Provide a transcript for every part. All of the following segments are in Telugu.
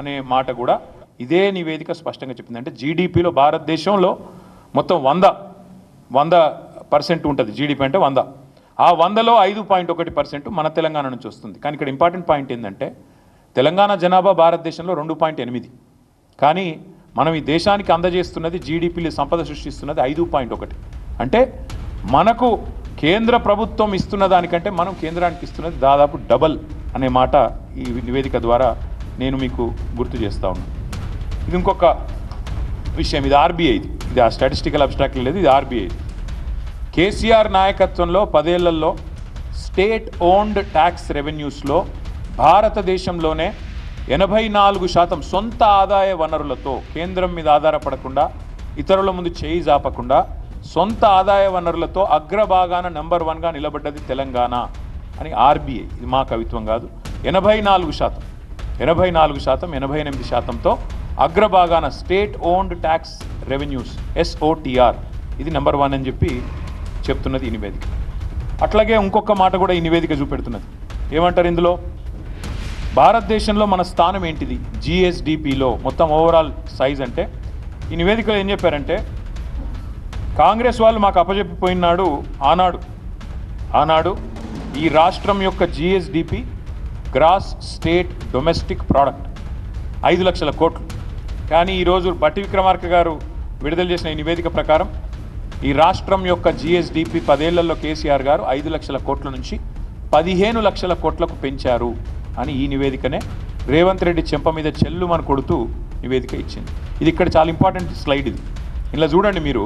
అనే మాట కూడా ఇదే నివేదిక స్పష్టంగా చెప్పింది. అంటే జీడిపిలో భారతదేశంలో మొత్తం వంద వంద పర్సెంట్ ఉంటుంది. జీడిపి అంటే వంద. ఆ వందలో ఐదు పాయింట్ ఒకటి పర్సెంట్ మన తెలంగాణ నుంచి వస్తుంది. కానీ ఇక్కడ ఇంపార్టెంట్ పాయింట్ ఏంటంటే తెలంగాణ జనాభా భారతదేశంలో రెండు పాయింట్ ఎనిమిది. కానీ మనం ఈ దేశానికి అందజేస్తున్నది జీడిపిలు సంపద సృష్టిస్తున్నది ఐదు పాయింట్ ఒకటి. అంటే మనకు కేంద్ర ప్రభుత్వం ఇస్తున్న దానికంటే మనం కేంద్రానికి ఇస్తున్నది దాదాపు డబల్ అనే మాట ఈ నివేదిక ద్వారా నేను మీకు గుర్తు చేస్తా ఉన్నాను ఇది ఇంకొక విషయం. ఇది ఆర్బీఐది ఇది ఆ స్టాటిస్టికల్ అబ్స్ట్రాక్ట్ లేదు ఇది ఆర్బీఐ. కేసీఆర్ నాయకత్వంలో పదేళ్ళలో స్టేట్ ఓన్డ్ ట్యాక్స్ రెవెన్యూస్లో భారతదేశంలోనే ఎనభై నాలుగు శాతం సొంత ఆదాయ వనరులతో కేంద్రం మీద ఆధారపడకుండా ఇతరుల ముందు చేయి జాపకుండా సొంత ఆదాయ వనరులతో అగ్రభాగాన నెంబర్ వన్గా నిలబడ్డది తెలంగాణ అని ఆర్బీఐ. ఇది మా కవిత్వం కాదు. ఎనభై నాలుగు శాతం. ఎనభై నాలుగు శాతం ఎనభై ఎనిమిది శాతంతో అగ్రభాగాన state owned tax revenues SOTR ఇది నెంబర్ వన్ అని చెప్పి చెప్తున్నది ఈ నివేదిక. అట్లాగే ఇంకొక మాట కూడా ఈ నివేదిక చూపెడుతున్నది. ఏమంటారు ఇందులో? భారతదేశంలో మన స్థానం ఏంటిది? జిఎస్డిపిలో మొత్తం ఓవరాల్ సైజ్ అంటే ఈ నివేదికలో ఏం చెప్పారంటే కాంగ్రెస్ వాళ్ళు మాకు అప్పజెప్పిపోయినాడు ఆనాడు. ఆనాడు ఈ రాష్ట్రం యొక్క GSDP gross state domestic product. ఐదు లక్షల కోట్లు. కానీ ఈరోజు బట్టి విక్రమార్క గారు విడుదల చేసిన ఈ నివేదిక ప్రకారం ఈ రాష్ట్రం యొక్క జిఎస్డిపి పదేళ్ళలో కేసీఆర్ గారు ఐదు లక్షల కోట్ల నుంచి పదిహేను లక్షల కోట్లకు పెంచారు అని ఈ నివేదికనే రేవంత్ రెడ్డి చెంప మీద చెల్లుమని కొడుతూ నివేదిక ఇచ్చింది. ఇది ఇక్కడ చాలా ఇంపార్టెంట్ స్లైడ్ ఇది. ఇలా చూడండి మీరు.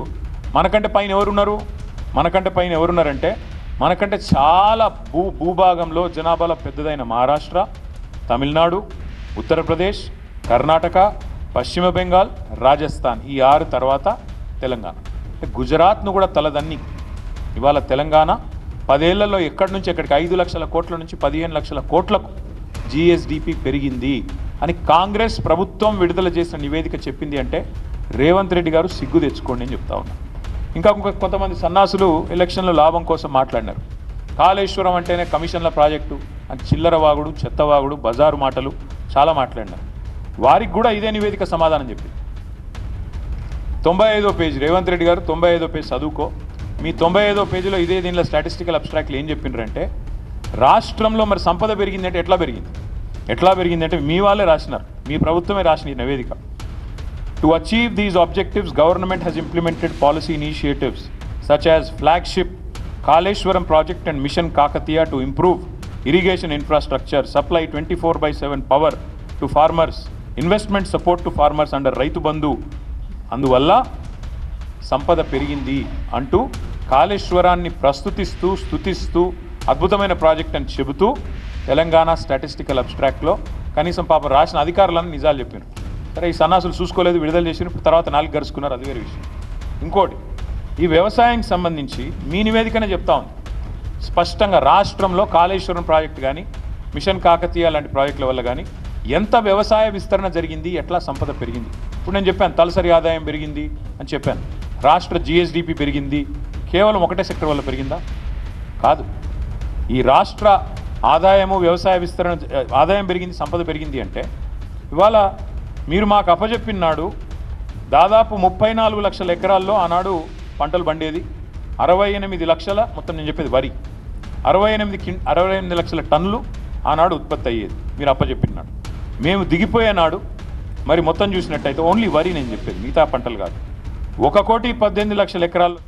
మనకంటే పైన ఎవరున్నారు? మనకంటే పైన ఎవరున్నారంటే మనకంటే చాలా భూ భూభాగంలో జనాభాలో పెద్దదైన మహారాష్ట్ర తమిళనాడు ఉత్తరప్రదేశ్ కర్ణాటక పశ్చిమ బెంగాల్ రాజస్థాన్ ఈ ఆరు తర్వాత తెలంగాణ. గుజరాత్ను కూడా తలదన్ని. ఇవాళ తెలంగాణ పదేళ్ళలో ఎక్కడి నుంచి ఎక్కడికి ఐదు లక్షల కోట్ల నుంచి పదిహేను లక్షల కోట్లకు జిఎస్డిపి పెరిగింది అని కాంగ్రెస్ ప్రభుత్వం విడుదల చేసిన నివేదిక చెప్పింది అంటే రేవంత్ రెడ్డి గారు సిగ్గు తెచ్చుకోండి అని చెప్తా ఉన్నారు ఇంకా కొంతమంది సన్నాసులు ఎలక్షన్లో లాభం కోసం మాట్లాడినారు. కాళేశ్వరం అంటేనే కమిషన్ల ప్రాజెక్టు అని చిల్లర వాగుడు చెత్తవాగుడు బజారు మాటలు చాలా మాట్లాడినారు. వారికి కూడా ఇదే నివేదిక సమాధానం చెప్పింది. తొంభై ఐదో పేజ్ రేవంత్ రెడ్డి గారు తొంభై ఐదో పేజ్ చదువుకో. మీ తొంభై ఐదో పేజీలో ఇదే దీనిలో స్టాటిస్టికల్ అబ్స్ట్రాక్ట్లు ఏం చెప్పిండ్రంటే రాష్ట్రంలో మరి సంపద పెరిగిందంటే ఎట్లా పెరిగింది? ఎట్లా పెరిగిందంటే మీ వాళ్ళే రాసినారు. మీ ప్రభుత్వమే రాసిన ఈ నివేదిక. To achieve these objectives government has implemented policy initiatives such as flagship Kaleshwaram project and mission Kakatiya to improve irrigation infrastructure supply twenty four by seven power to farmers investment support to farmers under Rythu Bandhu అందువల్ల సంపద పెరిగింది అంటూ కాళేశ్వరాన్ని ప్రస్తుతిస్తూ స్తుతిస్తూ అద్భుతమైన ప్రాజెక్ట్ అని చెబుతూ తెలంగాణ స్టాటిస్టికల్ అబ్స్ట్రాక్ట్లో కనీసం పాపం రాసిన అధికారులను నిజాలు చెప్పారు సరే ఈ సన్నాసులు చూసుకోలేదు విడుదల చేసిన తర్వాత నాలుగు గరుచుకున్నారు అది వేరే విషయం. ఇంకోటి ఈ వ్యవసాయానికి సంబంధించి మీ నివేదికనే చెప్తా ఉంది. స్పష్టంగా రాష్ట్రంలో కాళేశ్వరం ప్రాజెక్టు కానీ మిషన్ కాకతీయ లాంటి ప్రాజెక్టుల వల్ల కానీ ఎంత వ్యవసాయ విస్తరణ జరిగింది ఎట్లా సంపద పెరిగింది? ఇప్పుడు నేను చెప్పాను తలసరి ఆదాయం పెరిగింది అని చెప్పాను. రాష్ట్ర జిఎస్డిపి పెరిగింది కేవలం ఒకటే సెక్టర్ వల్ల పెరిగిందా? కాదు. ఈ రాష్ట్ర ఆదాయము వ్యవసాయ విస్తరణ ఆదాయం పెరిగింది సంపద పెరిగింది అంటే ఇవాళ మీరు మాకు అప్పజెప్పినాడు దాదాపు ముప్పై నాలుగు లక్షల ఎకరాల్లో ఆనాడు పంటలు పండేది. అరవై ఎనిమిది లక్షల మొత్తం నేను చెప్పేది వరి. అరవై ఎనిమిది కి అరవై ఎనిమిది లక్షల టన్నులు ఆనాడు ఉత్పత్తి అయ్యేది. మీరు అప్పచెప్పినాడు మేము దిగిపోయే నాడు మరి మొత్తం చూసినట్టయితే ఓన్లీ వరి నేను చెప్పేది మిగతా పంటలు కాదు. ఒక కోటి పద్దెనిమిది లక్షల ఎకరాలు